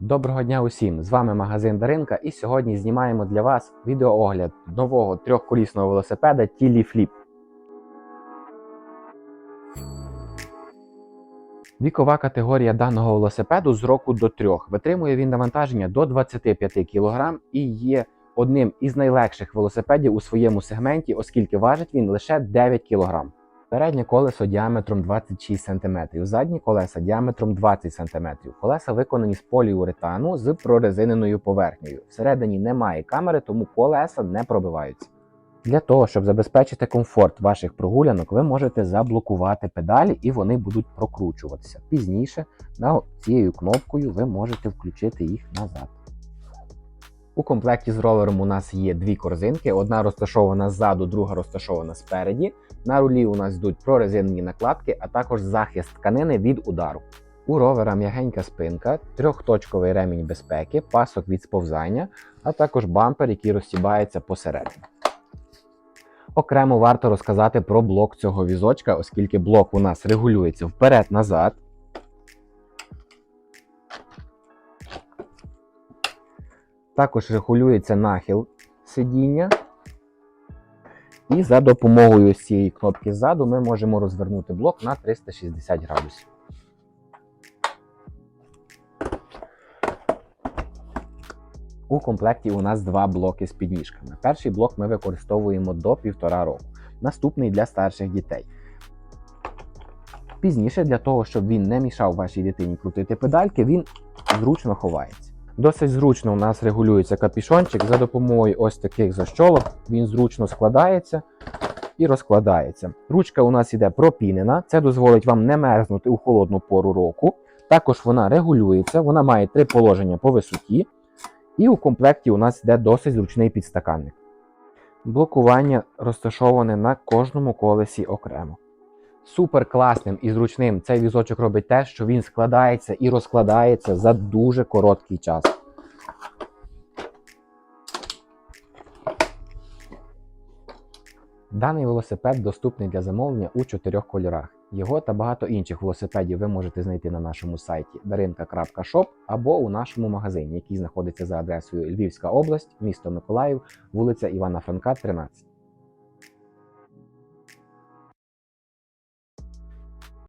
Доброго дня усім! З вами магазин Даринка і сьогодні знімаємо для вас відеоогляд нового трьохколісного велосипеда Тілі Flip. Вікова категорія даного велосипеду з року до 3. Витримує він навантаження до 25 кг і є одним із найлегших велосипедів у своєму сегменті, оскільки важить він лише 9 кг. Переднє колесо діаметром 26 см, задні колеса діаметром 20 см. Колеса виконані з поліуретану з прорезиненою поверхнею. Всередині немає камери, тому колеса не пробиваються. Для того, щоб забезпечити комфорт ваших прогулянок, ви можете заблокувати педалі і вони будуть прокручуватися. Пізніше цією кнопкою ви можете включити їх назад. У комплекті з ровером у нас є дві корзинки: одна розташована ззаду, друга розташована спереді. На рулі у нас йдуть прорезинені накладки, а також захист тканини від удару. У ровера м'ягенька спинка, трьохточковий ремінь безпеки, пасок від сповзання, а також бампер, який розсібається посередині. Окремо варто розказати про блок цього візочка, оскільки блок у нас регулюється вперед-назад. Також регулюється нахил сидіння. І за допомогою цієї кнопки ззаду ми можемо розвернути блок на 360 градусів. У комплекті у нас два блоки з підніжками. Перший блок ми використовуємо до 1,5 року, наступний для старших дітей. Пізніше, для того, щоб він не мішав вашій дитині крутити педальки, він зручно ховається. Досить зручно у нас регулюється капішончик за допомогою ось таких защолок. Він зручно складається і розкладається. Ручка у нас іде пропінена, це дозволить вам не мерзнути у холодну пору року. Також вона регулюється, вона має три положення по висоті. І у комплекті у нас йде досить зручний підстаканник. Блокування розташоване на кожному колесі окремо. Супер класним і зручним цей візочок робить те, що він складається і розкладається за дуже короткий час. Даний велосипед доступний для замовлення у чотирьох кольорах. Його та багато інших велосипедів ви можете знайти на нашому сайті darinka.shop або у нашому магазині, який знаходиться за адресою Львівська область, місто Миколаїв, вулиця Івана Франка, 13.